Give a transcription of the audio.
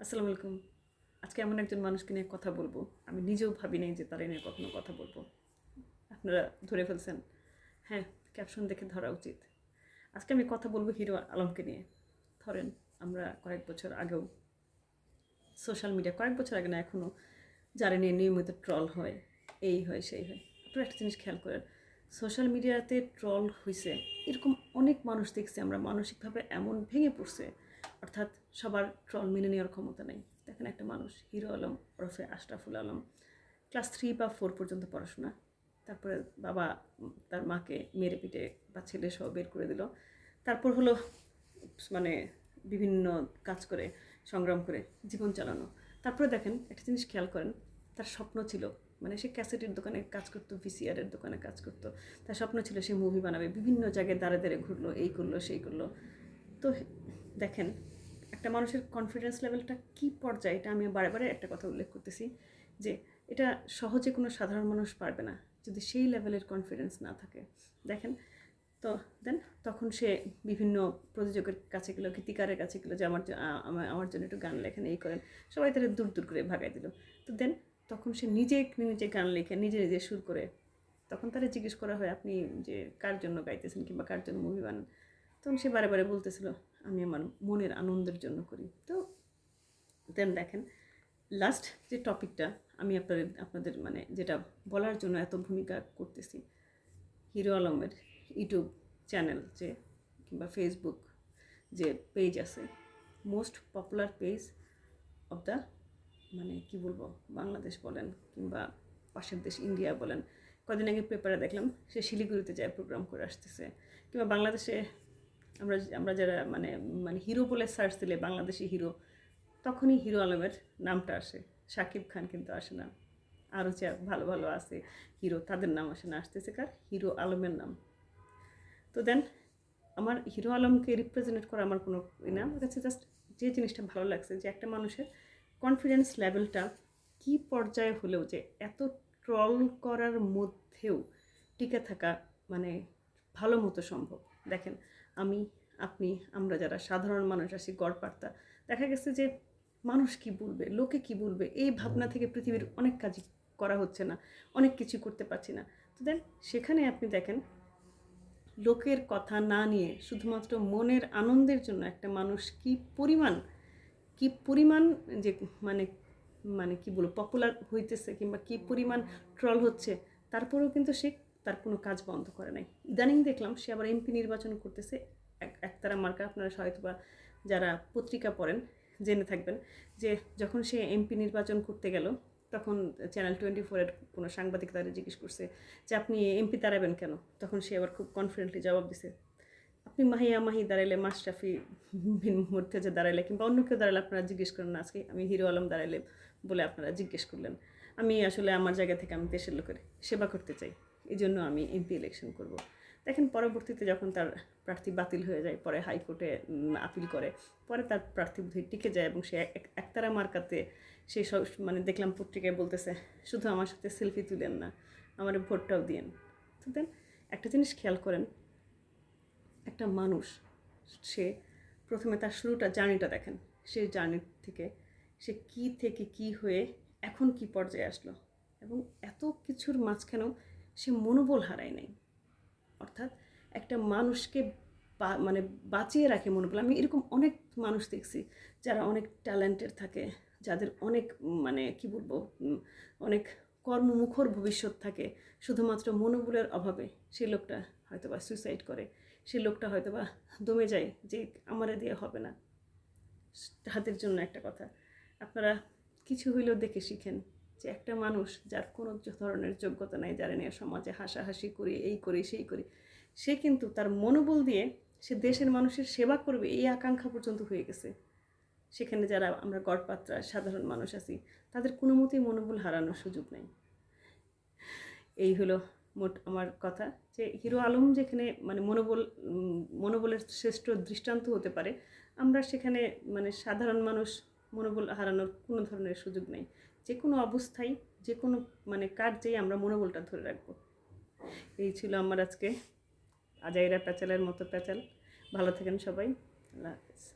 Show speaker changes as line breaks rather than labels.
আসসালামু আলাইকুম। আজকে এমন একজন মানুষকে নিয়ে কথা বলব। আমি নিজেও ভাবি নাই যে তারা নিয়ে কখনো কথা বলব। আপনারা ধরে ফেলছেন। হ্যাঁ ক্যাপশন দেখে ধরা উচিত। আজকে আমি কথা বলব হিরো আলমকে নিয়ে। ধরেন, আমরা কয়েক বছর আগেও সোশ্যাল মিডিয়া কয়েক বছর আগে না এখনও যারা নিয়ে নিয়মিত ট্রল হয়, এই হয়, সেই হয়। আপনারা একটা জিনিস খেয়াল করেন সোশ্যাল মিডিয়াতে ট্রল হয়েছে এরকম অনেক মানুষ দেখছি আমরা, মানসিকভাবে এমন ভেঙে পড়ছে অর্থাৎ সবার ট্রল মেনে নেওয়ার ক্ষমতা নেই। দেখেন একটা মানুষ, হিরো আলম, ওরফে আশরাফুল আলম, ক্লাস থ্রি বা ফোর পর্যন্ত পড়াশোনা। তারপরে বাবা তার মাকে মেরে পিটে বা ছেলে সহ বের করে দিল। তারপর হলো মানে বিভিন্ন কাজ করে, সংগ্রাম করে, জীবন চালানো। তারপরে দেখেন একটা জিনিস খেয়াল করেন, তার স্বপ্ন ছিল মানে সে ক্যাসেটের দোকানে কাজ করতো, ভিসিআরের দোকানে কাজ করতো। তার স্বপ্ন ছিল সে মুভি বানাবে, বিভিন্ন জায়গায় দাঁড়ে দাঁড়ে ঘুরলো, এই করল, সেই করল। তো দেখেন একটা মানুষের কনফিডেন্স লেভেলটা কী পর্যায়ে, এটা আমি বারে বারে একটা কথা উল্লেখ করতেছি যে এটা সহজে কোনো সাধারণ মানুষ পারবে না যদি সেই লেভেলের কনফিডেন্স না থাকে। দেখেন, তো দেন তখন সে বিভিন্ন প্রযোজকের কাছে গেলো, গীতিকারের কাছে গেলো যে আমার আমার জন্য একটু গান লেখেন, এই করেন, সবাই তারা দূর দূর করে ভাগাই দিল। তো দেন তখন সে নিজে নিজে গান লেখে, নিজে নিজে সুর করে। তখন তারা জিজ্ঞেস করা হয়, আপনি যে কার জন্য গাইতেছেন কিংবা কার জন্য মুভি বানান? তখন সে বারে বারে বলতেছিল, আমি আমার মনের আনন্দের জন্য করি। তো দেন দেখেন লাস্ট যে টপিকটা আমি আপনাদের আপনাদের মানে যেটা বলার জন্য এত ভূমিকা করতেছি হিরো আলমের ইউটিউব চ্যানেল যে, কিংবা ফেসবুক যে পেজ আছে most popular page of the মানে কি বলব, বাংলাদেশ বলেন কিংবা পাশের দেশ ইন্ডিয়া বলেন, কদিন আগে পেপারে দেখলাম, সে শিলিগুড়িতে যায় প্রোগ্রাম করে আসতেছে, কিংবা বাংলাদেশে আমরা আমরা যারা মানে মানে হিরো বলে সার্চ দিলে বাংলাদেশি হিরো তখনই হিরো আলমের নামটা আসে। শাকিব খান কিন্তু আসে না। আরও যা ভালো ভালো আছে হিরো তাদের নাম আসে না, আসতেছে কার? হিরো আলমের নাম। তো দেন আমার হিরো আলমকে রিপ্রেজেন্ট করা আমার কোনো না। আমার কাছে জাস্ট যে জিনিসটা ভালো লাগছে যে একটা মানুষের কনফিডেন্স লেভেলটা কি পর্যায়ে হলেও যে এত ট্রল করার মধ্যেও টিকে থাকা মানে ভালো মতো সম্ভব। দেখেন আমি আপনি আমরা যারা সাধারণ মানুষ আছি গড়পার্তা দেখা গেছে যে মানুষ কি বলবে লোকে কি বলবে এই ভাবনা থেকে পৃথিবীর অনেক কাজই করা হচ্ছে না অনেক কিছু করতে পারছি না। তো দেন সেখানে আপনি দেখেন লোকের কথা না নিয়ে শুধুমাত্র মনের আনন্দের জন্য একটা মানুষ কি পরিমাণ কি পরিমাণ যে মানে মানে কি বলব পপুলার হইতেছে কিংবা কি পরিমাণ ট্রল হচ্ছে তারপরেও কিন্তু সে তার কোনো কাজ বন্ধ করে নাই। ইদানিং দেখলাম সে আবার এমপি নির্বাচন করতেছে। এক, একতারা মার্কা আপনারা হয়তো বা যারা পত্রিকা পড়েন জেনে থাকবেন যে যখন সে এমপি নির্বাচন করতে গেল, তখন চ্যানেল টোয়েন্টি ফোরের কোনো সাংবাদিক তারা জিজ্ঞেস করছে যে, আপনি এমপি দাঁড়াবেন কেন? তখন সে আবার খুব কনফিডেন্টলি জবাব দিছে, আপনি মাহিয়া মাহি দাঁড়াইলে মাশরাফি বিন মর্তেজা দাঁড়াইলে কিংবা অন্য কেউ দাঁড়ালে আপনারা জিজ্ঞেস করেন না, আজকে আমি হিরো আলম দাঁড়াইলে বলে আপনারা জিজ্ঞেস করলেন। আমি আসলে আমার জায়গা থেকে আমি দেশের লোকের সেবা করতে চাই। এই জন্য আমি এমপি ইলেকশন করব। দেখেন পরবর্তীতে যখন তার প্রার্থী বাতিল হয়ে যায়, পরে হাইকোর্টে আপিল করে, পরে তার প্রার্থী বোধহয় টিকে যায় এবং সে এক- একতারা মার্কাতে সেই সব মানে দেখলাম পত্রিকায় বলতেছে, শুধু আমার সাথে সেলফি তুলেন না, আমার ভোটটাও দিয়েন। তো দেন একটা জিনিস খেয়াল করেন, একটা মানুষ, সে প্রথমে তার শুরুটা জার্নিটা দেখেন সেই জার্নি থেকে, সে কি থেকে কি হয়ে এখন কি পর্যায়ে আসলো এবং এত কিছুর মাঝখানেও সে মনোবল হারায় নাই। অর্থাৎ একটা মানুষকে মানে বাঁচিয়ে রাখে মনোবল। আমি এরকম অনেক মানুষ দেখছি যারা অনেক ট্যালেন্টেড থাকে, যাদের অনেক মানে কি বলব অনেক কর্মমুখর ভবিষ্যৎ থাকে। শুধুমাত্র মনোবলের অভাবে সেই লোকটা হয়তো বা সুইসাইড করে সেই লোকটা হয়তো বা দমে যায় যে আমারে দিয়ে হবে না। হাতের জন্য একটা কথা। আপনারা কিছু হইলেও দেখে শিখেন। যে একটা মানুষ যার কোনো ধরনের যোগ্যতা নাই, যারা নিয়ে সমাজে হাসাহাসি করি, এই করি, সেই করি, সে কিন্তু তার মনোবল দিয়ে সে দেশের মানুষের সেবা করবে এই আকাঙ্ক্ষা পর্যন্ত হয়ে গেছে। সেখানে যারা আমরা গড়পাত্রা, সাধারণ মানুষ আছি, তাদের কোনো মতেই মনোবল হারানোর সুযোগ নেই। এই হলো মোট আমার কথা যে হিরো আলম যেখানে মানে মনোবল, মনোবলের শ্রেষ্ঠ দৃষ্টান্ত হতে পারে, আমরা সেখানে মানে সাধারণ মানুষ মনোবল হারানোর কোনো ধরনের সুযোগ নেই। যে কোনো অবস্থায় যে কোনো মানে কার্যেই আমরা মনোবলটা ধরে রাখব। এই ছিল আমার আজকে আজাইরা প্যাচালের মতো প্যাচাল। ভালো থাকেন সবাই। আল্লাহ হাফেজ।